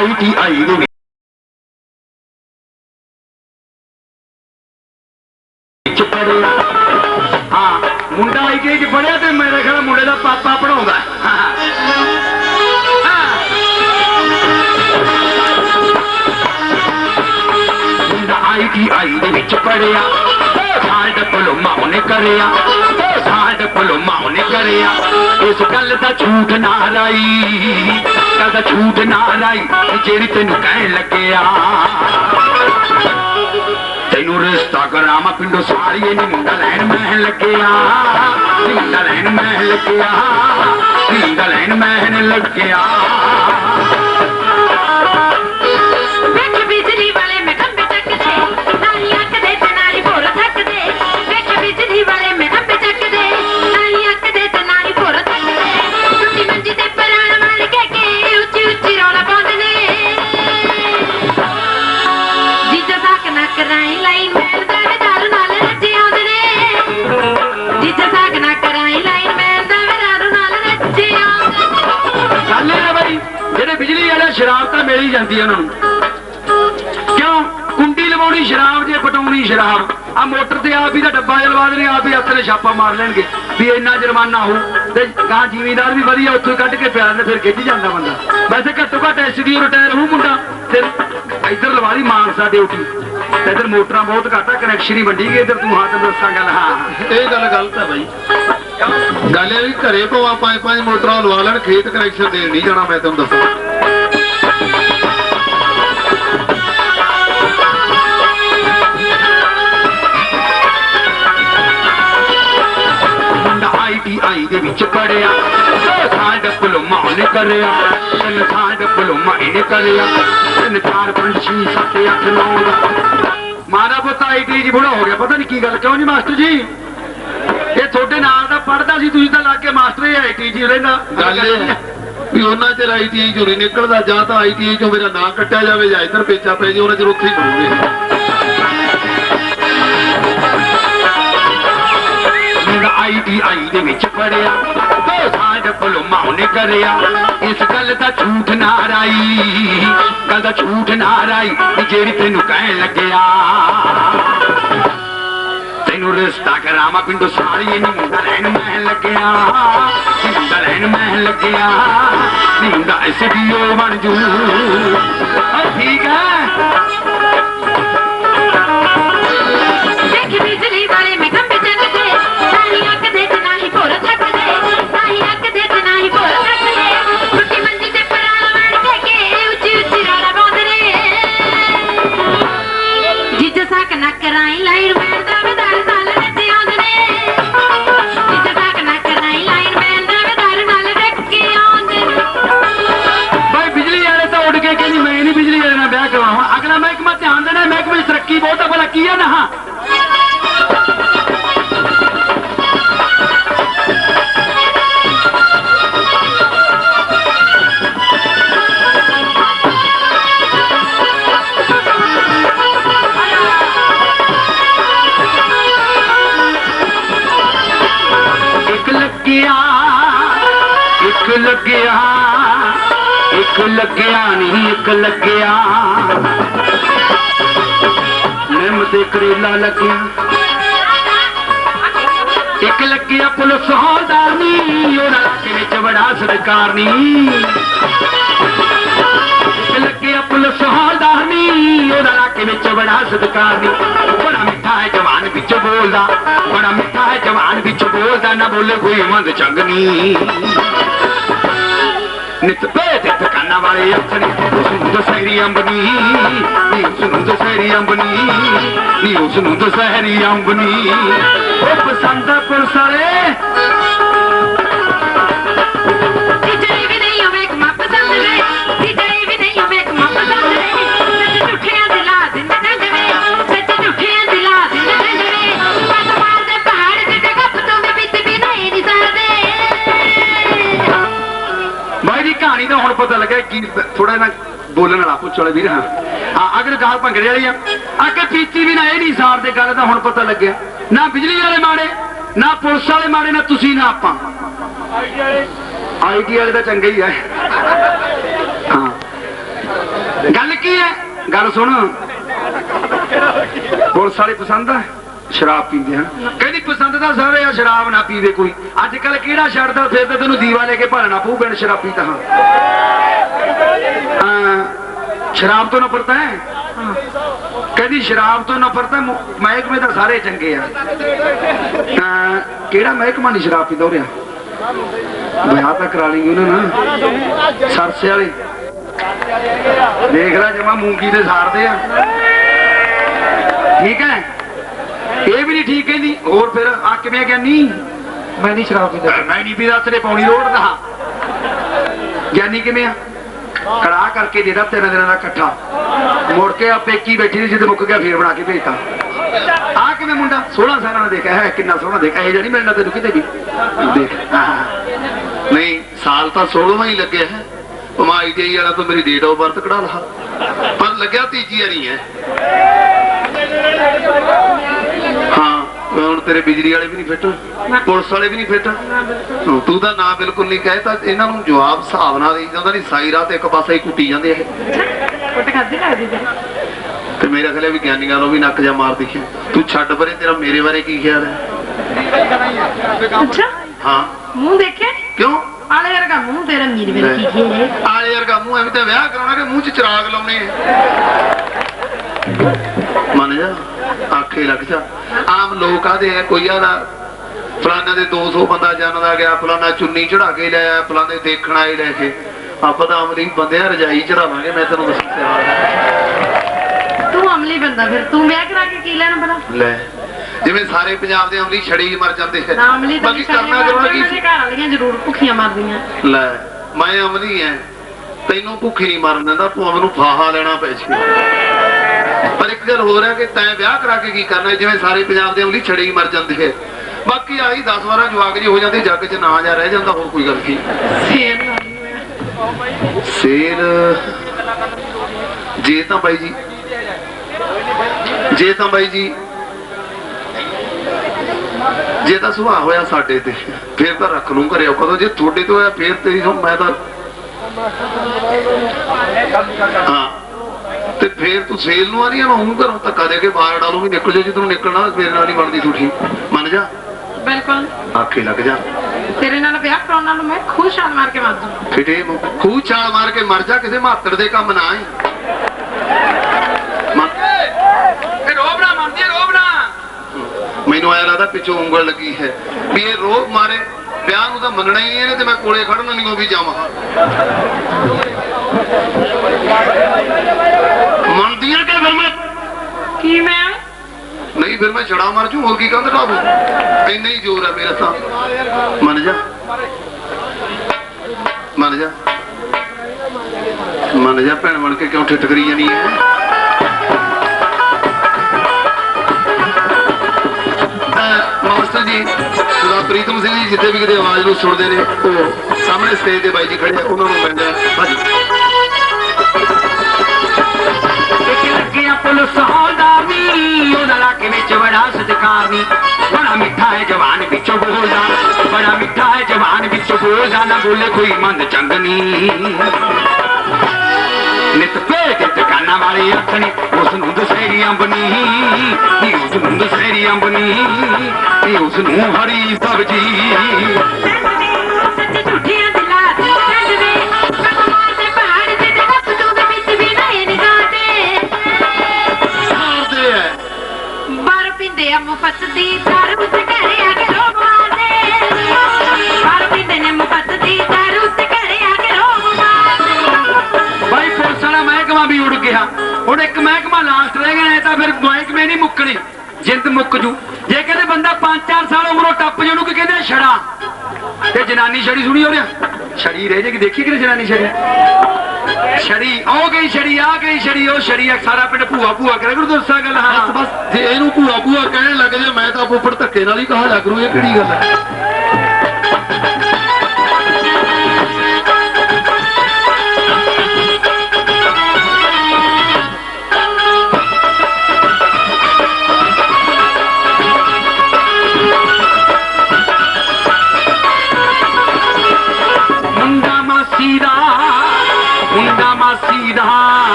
ITI ने ਹਾਂ ਮੁੰਡਾ ਆਈਟੀਆਈ ਚ ਪੜਿਆ ਤੇ ਮੇਰੇ ਖਿਆਲ ਮੁੰਡੇ ਦਾ ਪਾਪਾ ਪੜਾਉਂਦਾ ਮੁੰਡਾ ਆਈਟੀਆਈ ਦੇ ਵਿੱਚ ਪੜਿਆ ਸਾਡਾ ਡਿਪਲੋਮਾ ਉਹਨੇ ਕਰਿਆ ਸਾਡਾ ਡਿਪਲੋਮਾ ਉਹਨੇ ਕਰਿਆ ਇਸ ਗੱਲ ਦਾ ਝੂਠ ਨਾ ਰਾਈ। ਗੱਲ ਝੂਠ ਨਾ ਰਾਈ ਜਿਹੜੀ ਤੈਨੂੰ ਕਹਿਣ ਲੱਗਿਆ। ਤੈਨੂੰ ਰਿਸ਼ਤਾ ਕਰਾਵਾਂ ਪਿੰਡੋਂ ਸਾਰੀਏ ਨੀ ਮੁੰਡਾ ਲੈਣ ਮੈਂ ਲੱਗਿਆ। ਨੀ ਮੁੰਡਾ ਲੈਣ ਮੈਂ ਲੱਗਿਆ। ਮੁੰਡਾ ਲੈਣ ਮੈਂ ਲੱਗਿਆ। ਮਿਲ ਹੀ ਜਾਂਦੀ ਉਹਨਾਂ ਨੂੰ। ਕਿਉਂ? ਕੁੰਡੀ ਲਵਾਉਣੀ ਸ਼ਰਾਬ ਜੇ ਪਟਾਉਣੀ ਸ਼ਰਾਬ। ਆ ਮੋਟਰ ਤੇ ਆਪ ਹੀ ਦਾ ਡੱਬਾ ਜਲਵਾ ਦੇਣੇ, ਆਪ ਹੀ ਹੱਥ ਨੇ ਛਾਪਾ ਮਾਰ ਲੈਣਗੇ। ਵੀ ਇੰਨਾ ਜੁਰਮਾਨਾ ਹੋ ਤੇ ਗਾਂ ਜ਼ਿਮੀਦਾਰ ਵੀ ਵਧੀਆ ਉੱਥੋਂ ਕੱਢ ਕੇ ਪਿਆ ਦਿੰਦੇ ਫਿਰ ਖਿੱਚ ਜਾਂਦਾ ਬੰਦਾ। ਵੈਸੇ ਘੱਟੋ ਘੱਟ ਐਸਡੀਓ ਰਿਟਾਇਰ ਹੋ ਮੁੰਡਾ, ਫਿਰ ਇੱਧਰ ਲਵਾ ਦੀ ਮਾਨਸਾ ਡਿਊਟੀ। ਤੇ ਇੱਧਰ ਮੋਟਰਾਂ ਬਹੁਤ ਘੱਟ ਆ ਕਨੈਕਸ਼ਨ ਹੀ ਵੰਡੀ ਗਏ ਇੱਧਰ ਤੂੰ ਹੱਥ ਦੱਸਾਂ ਗੱਲ, ਹਾਂ ਇਹ ਗੱਲ ਗਲਤ ਹੈ ਬਾਈ। ਗੱਲ ਇਹ ਵੀ ਘਰੇ ਪਵਾ ਪੰਜ ਪੰਜ ਮੋਟਰਾਂ ਲਵਾ ਲੈਣ, ਖੇਤ ਕਨੈਕਸ਼ਨ ਦੇਣ ਨਹੀਂ ਜਾਣਾ, ਮੈਂ ਤੁਹਾਨੂੰ ਦੱਸਾਂ। ਵਿੱਚ ਪੜਿਆ ਦੋ ਸਾਲ ਡਿਪਲੋਮਾ ਕਰਿਆ, ਤਿੰਨ ਸਾਲ ਡਿਪਲੋਮਾ ਇਹਨੇ ਕਰਿਆ, ਤਿੰਨ ਚਾਰ ਪੰਜ ਛੇ ਸੱਤ ਅੱਠ ਨੌ। ਦਾ ਮਾਰਾ ਪੁੱਤ ਆਈਟੀ ਜੀ ਬੁੜਾ ਹੋ ਗਿਆ, ਪਤਾ ਨਹੀਂ ਕੀ ਗੱਲ, ਕਿਉਂ ਜੀ ਮਾਸਟਰ ਜੀ? ਇਹ ਤੁਹਾਡੇ ਨਾਲ ਦਾ ਪੜਦਾ ਸੀ, ਤੁਸੀਂ ਤਾਂ ਲੱਗ ਕੇ ਮਾਸਟਰ ਹੀ ਆਈਟੀ ਜੀ ਰਹਿੰਦਾ। ਗੱਲ ਇਹ ਹੈ ਵੀ ਉਹਨਾਂ ਚਿਰ ਆਈਟੀਆਈ ਚੋਂ ਨਹੀਂ ਨਿਕਲਦਾ, ਜਾਂ ਤਾਂ ਆਈਟੀਆਈ ਚੋਂ ਮੇਰਾ ਨਾਂ ਕੱਟਿਆ ਜਾਵੇ ਜਾਂ ਇੱਧਰ ਪੇਚਾ ਪੈ ਜੇ, ਉਹਨਾਂ ਚਿਰ ਉੱਥੇ ਹੀ ਕਰੂਗੇ ਮੁੰਡਾ ਆਈਟੀਆਈ ਦੇ ਵਿੱਚ ਪੜਿਆ, ਦੋ ਸਾਲ ਡਿਪਲੋਮਾ ਉਹਨੇ ਕਰਿਆ। ਇਸ ਗੱਲ ਦਾ ਝੂਠ ਨਾ ਰਾਈ ਗੱਲ ਦਾ ਝੂਠ ਨਾ ਰਾਈ ਜਿਹੜੀ ਤੈਨੂੰ ਕਹਿਣ ਲੱਗਿਆ। ਤੈਨੂੰ ਰਿਸ਼ਤਾ ਕਰਾਵਾਂ ਪਿੰਡੋਂ ਸਾਰੀ ਨੀ ਮੁੰਡਾ ਲੈਣ ਮੈਂ ਲੱਗਿਆ ਨੀ ਮੁੰਡਾ ਲੈਣ ਮੈਂ ਲੱਗਿਆ ਨੀ ਮੁੰਡਾ ਐਸਡੀਓ ਬਣ ਜੂ। ਠੀਕ ਹੈ? ਇੱਕ ਲੱਗਿਆ ਨਹੀਂ ਇੱਕ ਲੱਗਿਆ ਨਿੰਮ ਤੇ ਕਰੇਲਾ ਲੱਗਿਆ ਇੱਕ ਲੱਗਿਆ ਪੁਲਿਸ ਹੌਲਦਾਰ ਨੀ ਉਹਦਾ ਇਲਾਕੇ ਵਿੱਚ ਬੜਾ ਸਰਕਾਰ ਨੀ ਇੱਕ ਲੱਗਿਆ ਪੁਲਿਸ ਹੌਲਦਾਰ ਨੀ ਉਹਦਾ ਇਲਾਕੇ ਵਿੱਚ ਬੜਾ ਸਤਿਕਾਰ ਨੀ ਬੜਾ ਮਿੱਠਾ ਹੈ ਜਵਾਨ ਵਿੱਚ ਬੋਲਦਾ ਬੜਾ ਮਿੱਠਾ ਹੈ ਜਵਾਨ ਵਿੱਚ ਬੋਲਦਾ ਨਾ ਬੋਲੇ ਕੋਈ ਮੰਦ ਚੰਗ ਨੀ ਨਿਤ ਪੇ ਵਾਲੇ ਆਪਣੇ ਉਸ ਨੂੰ ਦਸਹਿਰੀ ਅੰਬਨੀ ਨੀ ਉਸ ਨੂੰ ਦਸਹਿਰੀ ਅੰਬਨੀ ਨੀ ਉਸ ਨੂੰ ਦਸਹਿਰੀ ਅੰਬਨੀ। ਉਹ ਪਸੰਦ ਆ ਬੋਲਣ ਵਾਲਾ ਵੀਰ, ਹਾਂ। ਹਾਂ ਅਗਰ ਗੱਲ ਭੰਗੜੇ ਵਾਲੀ ਆ ਅੱਗੇ ਪੀਤੀ ਵੀ ਨਾ ਇਹ ਨਹੀਂ ਸਾਰ ਦੇ ਗੱਲ ਤਾਂ ਹੁਣ ਪਤਾ ਲੱਗਿਆ। ਨਾ ਬਿਜਲੀ ਵਾਲੇ ਮਾੜੇ, ਨਾ ਪੁਲਿਸ ਵਾਲੇ ਮਾੜੇ, ਨਾ ਤੁਸੀਂ ਨਾ ਆਪਾਂ। ਆਈਟੀ ਵਾਲੇ ਤਾਂ ਚੰਗੇ ਹੀ ਆ। ਹਾਂ। ਗੱਲ ਕੀ ਹੈ? ਗੱਲ ਸੁਣ। ਪੁਲਿਸ ਵਾਲੇ ਪਸੰਦ ਆ? ਸ਼ਰਾਬ ਪੀਂਦੇ ਹਨ। ਕਹਿੰਦੀ ਪਸੰਦ ਤਾਂ ਸਾਰੇ ਆ, ਸ਼ਰਾਬ ਨਾ ਪੀਵੇ ਕੋਈ। ਅੱਜ ਕੱਲ ਕਿਹੜਾ ਛੱਡਦਾ, ਫਿਰ ਤਾਂ ਤੈਨੂੰ ਦੀਵਾ ਲੈ ਕੇ ਭਾਲਣਾ ਪਊ, ਬਿਨ ਸ਼ਰਾਬੀ ਤਾਂ ਹਾਂ। ਸ਼ਰਾਬ ਤੋਂ ਨਫ਼ਰਤ ਹੈ? ਕਹਿੰਦੀ ਸ਼ਰਾਬ ਤੋਂ ਨਫ਼ਰਤ ਹੈ ਮੁ- ਮਹਿਕਮੇ ਤਾਂ ਸਾਰੇ ਚੰਗੇ ਆ। ਹਾਂ ਕਿਹੜਾ ਮਹਿਕਮਾ ਨਹੀਂ ਸ਼ਰਾਬ ਪੀਂਦਾ ਰਿਹਾ ਵਿਆਹ ਤਾਂ ਕਰਾ ਲੇਂਗੇ ਉਹਨਾਂ ਨਾਲ। ਸਰਸੇ ਵਾਲੇ। ਦੇਖ ਲੈ ਜਮਾ ਮੂੰਗੀ ਦੇ ਸਾਰਦੇ ਆ। ਠੀਕ ਹੈ? ਇਹ ਵੀ ਨਹੀਂ ਠੀਕ ਕਹਿੰਦੀ। ਹੋਰ ਫਿਰ ਆ ਕਿਵੇਂ ਗਿਆਨੀ? ਮੈਂ ਨਹੀਂ ਸ਼ਰਾਬ ਪੀਂਦਾ। ਮੈਂ ਨਹੀਂ ਪੀਂਦਾ ਤੇਰੇ ਪੌਣੀ ਦਾ। ਗਿਆਨੀ ਕਿਵੇਂ ਆ? ਕੜਾ ਕਰਕੇ ਦੇਦਾ ਤਿੰਨ ਦਿਨਾਂ ਦਾ ਇਕੱਠਾ। ਮੁੜ ਕੇ ਆ ਪੇਕੀ ਬੈਠੀ ਸੀ ਜਦੋਂ ਮੁੱਕ ਗਿਆ, ਫੇਰ ਬਣਾ ਕੇ ਭੇਜਤਾ। ਆ ਕਿਵੇਂ ਮੁੰਡਾ? 16 ਸਾਲਾਂ ਦਾ ਦੇਖਿਆ। ਹੈ, ਕਿੰਨਾ ਸੋਹਣਾ ਦੇਖਿਆ। ਇਹ ਜਣੀ ਮਿਲਣਾ ਤੈਨੂੰ ਕਿਤੇ ਵੀ ਦੇਖ। ਨਹੀਂ, ਸਾਲ ਤਾਂ 16ਵਾਂ ਹੀ ਲੱਗਿਆ ਹੈ। ਪਮਾਈ ਦੇ ਵਾਲਾ ਤੋਂ ਮੇਰੀ ਡੇਟ ਆਫ ਬਰਥ ਕਢਾ ਲਾ। ਪਰ ਲੱਗਿਆ ਤੀਜੀ ਵਾਰੀ ਹੈ। ਹਾਂ ਹੁਣ ਤੇਰੇ ਬਿਜਲੀ ਵਾਲੇ ਵੀ ਨਹੀਂ ਫਿੱਟ ਪੁਲਿਸ ਵਾਲੇ ਵੀ ਨਹੀਂ ਫਿੱਟ ਤੂੰ ਤਾਂ ਨਾ ਬਿਲਕੁਲ ਨਹੀਂ ਕਹੇ ਤਾਂ ਇਹਨਾਂ ਨੂੰ ਜਵਾਬ ਹਿਸਾਬ ਨਾਲ ਦੇਈ ਜਾਂਦਾ ਨਹੀਂ ਸਾਈ ਰਾਤ ਇੱਕ ਪਾਸੇ ਹੀ ਕੁੱਟੀ ਜਾਂਦੇ ਇਹ। ਕੁੱਟ ਖਾਦੀ ਲੱਗਦੀ ਤੇ ਮੇਰਾ ਖਿਆਲ ਵੀ ਗਿਆਨੀਆਂ ਨੂੰ ਵੀ ਨੱਕ ਜਾ ਮਾਰ ਦੇਖਿਆ ਤੂੰ ਛੱਡ ਪਰੇ ਤੇਰਾ ਮੇਰੇ ਬਾਰੇ ਕੀ ਖਿਆਲ ਹੈ? ਅੱਛਾ। ਹਾਂ। ਮੂੰਹ ਦੇਖਿਆ ਕਿਉਂ? ਆਲੇ ਵਰਗਾ ਮੂੰਹ ਤੇਰਾ ਮੇਰੇ ਵੇਲੇ ਕੀ ਕੀ ਹੈ? ਆਲੇ ਵਰਗਾ ਮੂੰਹ ਐਵੇਂ ਤਾਂ ਵਿਆਹ ਕਰਾਉਣਾ ਕਿ ਮੂੰਹ 'ਚ ਚਿਰਾਗ ਲਾਉਣੇ ਮੰਨ ਜਾ। ਆਖੇ ਲੱਗ ਜਾ। ਆਮ ਲੋਕ ਆਦੇ ਆ ਕੋਈ ਆਦਾ ਫਲਾਣਾ ਦੇ 200 ਬੰਦਾ ਜਨਦਾ ਗਿਆ ਫਲਾਣਾ ਚੁੰਨੀ ਚੜਾ ਕੇ ਲਿਆਇਆ ਫਲਾਣੇ ਦੇਖਣ ਆਏ ਲੈ ਕੇ। ਆਪਾਂ ਤਾਂ ਅਮਲੀ ਬੰਦਿਆ ਰਜਾਈ ਚੜਾਵਾਂਗੇ ਮੈਂ ਤੈਨੂੰ ਦੱਸਿਆ ਤੂੰ ਅਮਲੀ ਬੰਦਾ ਫਿਰ ਤੂੰ ਵਿਆਹ ਕਰਾ ਕੇ ਕੀ ਲੈਣਾ ਬਣਾ ਲੈ ਜਿਵੇਂ ਸਾਰੇ ਪੰਜਾਬ ਦੇ ਅਮਲੀ ਛੜੀ ਹੀ ਮਰ ਜਾਂਦੇ ਹੈ ਅਮਲੀ ਤਾਂ ਕਰਨਾ ਕਰਨਾ ਕੀ ਮੇਰੇ ਘਰ ਵਾਲੀਆਂ ਜ਼ਰੂਰ ਭੁੱਖੀਆਂ ਮਰਦੀਆਂ। ਲੈ ਮੈਂ ਅਮਲੀ ਐ। ਤੈਨੂੰ ਭੁੱਖੇ ਨਹੀਂ ਮਰਨ ਦਿੰਦਾ ਤੂੰ ਮੈਨੂੰ ਫਾਹਾ ਲੈਣਾ ਪੈ ਜੀ। ਪਰ ਇੱਕ ਗੱਲ ਹੋਰ ਹੈ ਕਿ ਤੈਂ ਵਿਆਹ ਕਰਾ ਕੇ ਕੀ ਕਰਨਾ ਜਿਵੇਂ ਸਾਰੇ ਪੰਜਾਬ ਦੇ ਅਮਲੀ ਛੜੇ ਹੀ ਮਰ ਜਾਂਦੇ ਹੈ। ਬਾਕੀ ਆਹੀ 10 12 ਜਵਾਕ ਜੀ ਹੋ ਜਾਂਦੇ, ਜੱਗ 'ਚ ਨਾ ਜਾ ਰਹਿ ਜਾਂਦਾ, ਹੋਰ ਕੋਈ ਗੱਲ ਕੀ? ਫੇਰ ਜੇ ਤਾਂ ਬਾਈ ਜੀ, ਜੇ ਤਾਂ ਬਾਈ ਜੀ, ਜੇ ਤਾਂ ਸੁਭਾਅ ਹੋਇਆ ਸਾਡੇ ਤੇ, ਫੇਰ ਤਾਂ ਰੱਖ ਲੂੰ ਘਰੇ ਕਦੋਂ ਜੇ ਤੁਹਾਡੇ ਤੋਂ ਹੋਇਆ, ਫੇਰ ਤੇ ਹੁਣ ਮੈਂ ਤਾਂ ਹਾਂ। ਫੇਰ ਤੂੰ ਸੇਲ ਨੂੰ ਆ ਰਹੀ ਆ ਹੁਣ ਘਰੋਂ ਧੱਕਾ ਦੇ ਕੇ ਬਾਹਰ ਡਾਲੂ ਵੀ ਨਿਕਲ ਜਾ ਜੇ ਤੈਨੂੰ ਨਿਕਲਣਾ ਫੇਰ ਨਾਲ ਨਹੀਂ ਬਣਦੀ ਠੀਕ ਮੰਨ ਜਾ? ਬਿਲਕੁਲ। ਆਖੇ ਲੱਗ ਜਾ। ਤੇਰੇ ਨਾਲ ਵਿਆਹ ਕਰਾਉਣ ਨਾਲ ਮੈਂ ਖੁਸ਼ ਹਾਲ ਮਾਰ ਕੇ ਮਰ ਦੂੰ ਫਿਟੇ ਖੂਹ ਛਾਲ ਮਾਰ ਕੇ ਮਰ ਜਾ ਕਿਸੇ ਮਾਤੜ ਦੇ ਕੰਮ ਨਾ ਆਈ। ਇਹ ਰੋਬਣਾ ਮੰਨਦੀ ਰੋਬਣਾ ਮੈਨੂੰ ਆਇਆ ਲੱਗਦਾ ਪਿੱਛੋਂ ਉਂਗਲ ਲੱਗੀ ਹੈ ਵੀ ਇਹ ਰੋਬ ਮਾਰੇ ਵਿਆਹ ਨੂੰ ਤਾਂ ਮੰਨਣਾ ਹੀ ਨਹੀਂ ਇਹਨੇ ਤੇ ਮੈਂ ਕੋਲੇ ਖੜਨਾ ਨਹੀਂ ਉਹ ਵੀ ਜਾਵਾਂ। ਮੰਨਦੀਆਂ ਕਿ ਫਿਰ ਮੈਂ ਕੀ ਮੈਂ? ਨਹੀਂ ਫਿਰ ਮੈਂ ਛੜਾ ਮਾਰ ਜੂ ਹੋਰ ਕੀ ਕੰਧ ਢਾ ਦੂੰ? ਇੰਨਾ ਹੀ ਜ਼ੋਰ ਹੈ ਮੇਰਾ ਤਾਂ। ਮੰਨ ਜਾ। ਮੰਨ ਜਾ। ਮੰਨ ਜਾ ਭੈਣ ਬਣ ਕੇ ਕਿਉਂ ਠਿੱਠ ਕਰੀ ਜਾਨੀ ਹੈ ਮਾਸਟਰ ਜੀ ਸਰਦਾਰ ਪ੍ਰੀਤਮ ਸਿੰਘ ਜੀ ਜਿੱਥੇ ਵੀ ਕਿਤੇ ਆਵਾਜ਼ ਨੂੰ ਸੁਣਦੇ ਨੇ ਉਹ ਸਾਹਮਣੇ ਸਟੇਜ ਤੇ ਬਾਈ ਜੀ ਖੜੇ ਆ ਉਹਨਾਂ ਨੂੰ ਮਿਲਦਾ ਭਾਜੀ ਪੁਲਿਸ ਹੌਲਦਾਰ ਨੀ ਉਹਨਾਂ ਇਲਾਕੇ ਵਿੱਚ ਬੜਾ ਸਤਿਕਾਰ ਨੀ ਬੜਾ ਮਿੱਠਾ ਹੈ ਜਵਾਨ ਵਿੱਚੋਂ ਬੋਲਦਾ, ਬੜਾ ਮਿੱਠਾ ਹੈ ਜਵਾਨ ਵਿੱਚੋਂ ਬੋਲਦਾ, ਨਾ ਬੋਲੇ ਕੋਈ ਮੰਦ ਚੰਗ ਨੀ। ਨਿਤ ਪੇ ਕੇ ਟਿਕਾਣਾ ਵਾਲੀ ਅੱਖ ਨੀ ਉਸ ਨੂੰ ਦਸੇਰੀ ਅੰਬਨੀ ਨੀ ਉਸ ਨੂੰ ਦਸੇਰੀ ਅੰਬਨੀ ਨੀ ਉਸ ਨੂੰ ਹਰੀ ਸਬਜੀ। ਤਾਂ ਫਿਰ ਮਹਿਕਮੇ ਨਹੀਂ ਮੁੱਕਣੇ। ਜਿੰਦ ਮੁੱਕ ਜੂ। ਜੇ ਕਹਿੰਦੇ ਬੰਦਾ 5-4 ਸਾਲ ਉਮਰੋਂ ਟੱਪ ਜੇ, ਉਹਨੂੰ ਕੀ ਕਹਿੰਦੇ ਛੜਾ। ਤੇ ਜਨਾਨੀ ਛੜੀ ਸੁਣੀ ਹੋ ਰਿਆ ਛੜੀ ਰਹਿ ਜੇ ਕਿ ਦੇਖੀ ਕਿ ਜਨਾਨੀ ਛੜੀ? ਛੜੀ। ਉਹ ਗਈ ਛੜੀ ਆ ਗਈ ਛੜੀ, ਉਹ ਛੜੀ ਆ। ਸਾਰਾ ਪਿੰਡ ਭੂਆ ਭੂਆ ਕਰੇ। ਗੁਰੂ ਦੋਸਤਾਂ ਗੱਲ ਹਾਂ। ਬਸ ਜੇ ਇਹਨੂੰ ਭੂਆ ਭੂਆ ਕਹਿਣ ਲੱਗ ਜੇ, ਮੈਂ ਤਾਂ ਉੱਪਰ ਧੱਕੇ ਨਾਲ ਹੀ ਕਹਾ ਜਾ ਕਰੂ। ਇਹ ਕਿਹੜੀ ਗੱਲ ਹੈ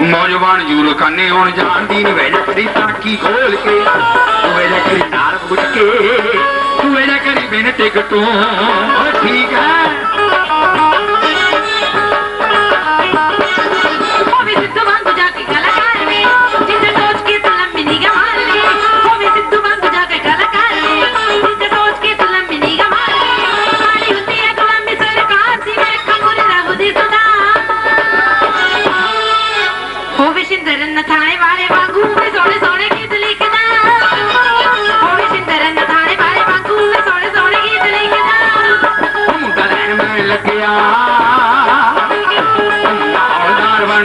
ਨੌਜਵਾਨ ਯੂਰੋ ਕਾਨੇ ਹੁਣ ਜਾਣਦੀ ਨੀ ਵੇਲੇ ਕਰੀ ਤਾਕੀ ਖੋਲ ਕੇ। ਤੂੰ ਵੇਲੇ ਕਰੀ ਨਾਰ ਬੁੱਝ ਕੇ, ਤੂੰ ਵੇਲੇ ਕਰੀ ਬਿਨ ਟਿਕਟੋਂ ਠੀਕ ਹੈ? ਹੋਵੇ ਸਿੱਧੂ ਵਾਂਗੂ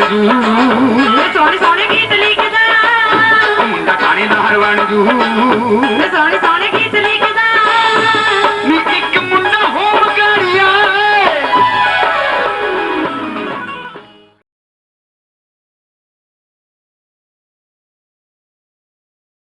ਬਣ ਜੂ ਸੋਹਣੇ ਸੋਹਣੇ ਗੀਤ ਲਿਖਦਾ। ਮੁੰਡਾ ਥਾਣੇਦਾਰ ਬਣ ਜੂ। ਵੇ ਸੋਹਣੇ ਸੋਹਣੇ